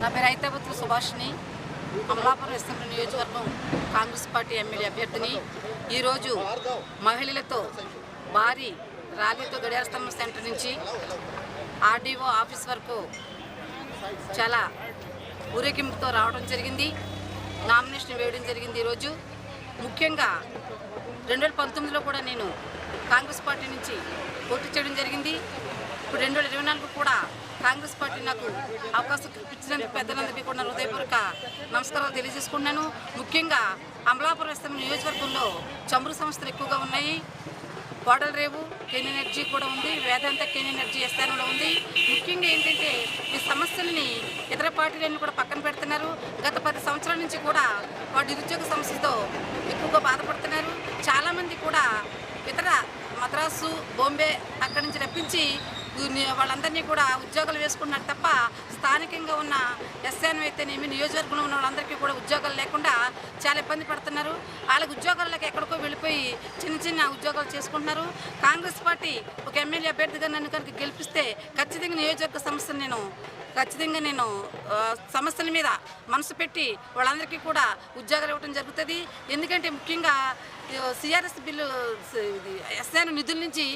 నా పేరు ఐతాబత్తుల సుభాష్ని అమలాపురం అసెంబ్లీ నియోజకవర్గం కాంగ్రెస్ పార్టీ ఎమ్మెల్యే అభ్యర్థిని. ఈరోజు మహిళలతో భారీ ర్యాలీతో గడియారస్తంభం సెంటర్ నుంచి ఆర్డీఓ ఆఫీస్ వరకు చాలా ఊరేగింపుతో రావడం జరిగింది. నామినేషన్ వేయడం జరిగింది ఈరోజు. ముఖ్యంగా రెండు వేల పంతొమ్మిదిలో కూడా నేను కాంగ్రెస్ పార్టీ నుంచి పోటీ చేయడం జరిగింది. ఇప్పుడు రెండు వేల ఇరవై నాలుగు కూడా కాంగ్రెస్ పార్టీ నాకు అవకాశం ఇచ్చినందుకు పెద్దలందరికీ కూడా హృదయపూర్వక నమస్కారాలు తెలియజేసుకున్నాను ముఖ్యంగా అమలాపురం ఇస్తాం నియోజకవర్గంలో చమురు సంస్థలు ఎక్కువగా ఉన్నాయి. కోడల రేవు కెన్ ఎనర్జీ కూడా ఉంది. వేదాంత కెన్ ఎనర్జీ స్థానంలో ఉంది. ముఖ్యంగా ఏంటంటే ఈ సమస్యలని ఇతర పార్టీలన్నీ కూడా పక్కన పెడుతున్నారు. గత పది సంవత్సరాల నుంచి కూడా వాడు నిరుద్యోగ సమస్యతో ఎక్కువగా బాధపడుతున్నారు. చాలామంది కూడా ఇతర మద్రాసు బాంబే అక్కడి నుంచి రప్పించి వాళ్ళందరినీ కూడా ఉద్యోగాలు వేసుకున్నారు తప్ప స్థానికంగా ఉన్న ఎస్ఎన్ అయితేనేమి నియోజకవర్గంలో ఉన్న వాళ్ళందరికీ కూడా ఉద్యోగాలు లేకుండా చాలా ఇబ్బంది పడుతున్నారు. వాళ్ళకి ఉద్యోగాలకు ఎక్కడికో వెళ్ళిపోయి చిన్న చిన్న ఉద్యోగాలు చేసుకుంటున్నారు. కాంగ్రెస్ పార్టీ ఒక ఎమ్మెల్యే అభ్యర్థిగా నన్ను కనుక గెలిపిస్తే ఖచ్చితంగా నియోజకవర్గ సమస్యను నేను ఖచ్చితంగా నేను సమస్యల మీద మనసు పెట్టి వాళ్ళందరికీ కూడా ఉద్యోగాలు ఇవ్వడం జరుగుతుంది. ఎందుకంటే ముఖ్యంగా సిఆర్ఎస్ బిల్లు ఎస్ఐను నిధుల నుంచి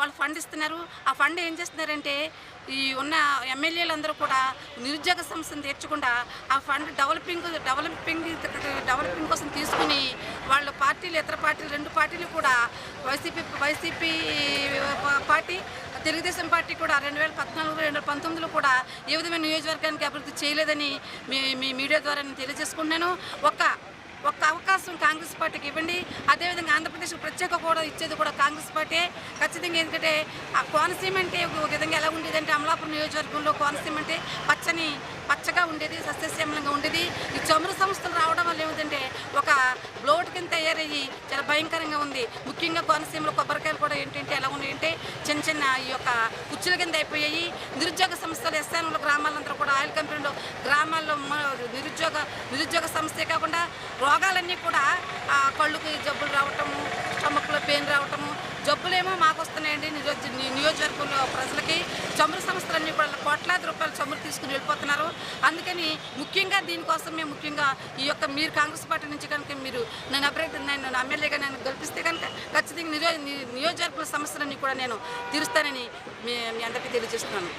వాళ్ళు ఫండ్ ఇస్తున్నారు. ఆ ఫండ్ ఏం చేస్తున్నారంటే ఈ ఉన్న ఎమ్మెల్యేలందరూ కూడా నిరుద్యోగ సమస్యను తీర్చకుండా ఆ ఫండ్ డెవలపింగ్ డెవలపింగ్ డెవలపింగ్ కోసం తీసుకుని వాళ్ళు పార్టీలు ఇతర పార్టీలు రెండు పార్టీలు కూడా YCP YCP party Telugu Desam party కూడా రెండు వేల పద్నాలుగు రెండు వేల పంతొమ్మిదిలో కూడా ఏ విధమైన నియోజకవర్గానికి అభివృద్ధి చేయలేదని మీ మీ మీడియా ద్వారా నేను తెలియజేసుకుంటున్నాను. ఒక ఒక్క అవకాశం కాంగ్రెస్ పార్టీకి ఇవ్వండి. అదేవిధంగా ఆంధ్రప్రదేశ్ ప్రత్యేక కూడా ఇచ్చేది కూడా కాంగ్రెస్ పార్టీ. ఖచ్చితంగా ఎందుకంటే ఆ కోనసీమ అంటే ఒక విధంగా ఎలా ఉండేదంటే అమలాపురం నియోజకవర్గంలో కోనసీమ అంటే పచ్చని పచ్చగా ఉండేది సస్యశ్యామలంగా ఉండేది. ఈ చమురు సంస్థలు రావడం వల్ల ఏమిటంటే ఒక బ్లోట్ కింద తయారయ్యి చాలా భయంకరంగా ఉంది. ముఖ్యంగా కోనసీమలో కొబ్బరికాయలు కూడా ఏంటంటే ఎలా ఉన్నాయంటే చిన్న చిన్న ఈ యొక్క కుచ్చుల కింద అయిపోయాయి. నిరుద్యోగ సంస్థలు ఎస్ఆర్ఎంలో గ్రామాలందరూ కూడా ఆయిల్ కంపెనీలో గ్రామాల్లో నిరుద్యోగ నిరుద్యోగ సంస్థే కాకుండా రోగాలన్నీ కూడా ఆ, కళ్ళుకి జబ్బులు రావటము స్టమక్లో పెయిన్ రావటము జబ్బులేమో మాకు వస్తున్నాయండి నియోజ నియోజకవర్గంలో ప్రజలకి. చమురు సంస్థలన్నీ కూడా తీసుకుని వెళ్ళిపోతున్నారు. అందుకని ముఖ్యంగా దీనికోసం మేము ముఖ్యంగా ఈ యొక్క మీరు కాంగ్రెస్ పార్టీ నుంచి కనుక మీరు నేను అభివృద్ధి నేను ఎమ్మెల్యేగా నేను గెలిపిస్తే కనుక ఖచ్చితంగా నిరో నియోజకవర్గ సమస్యలన్నీ కూడా నేను తీరుస్తానని మీ అందరికీ తెలియజేస్తున్నాను.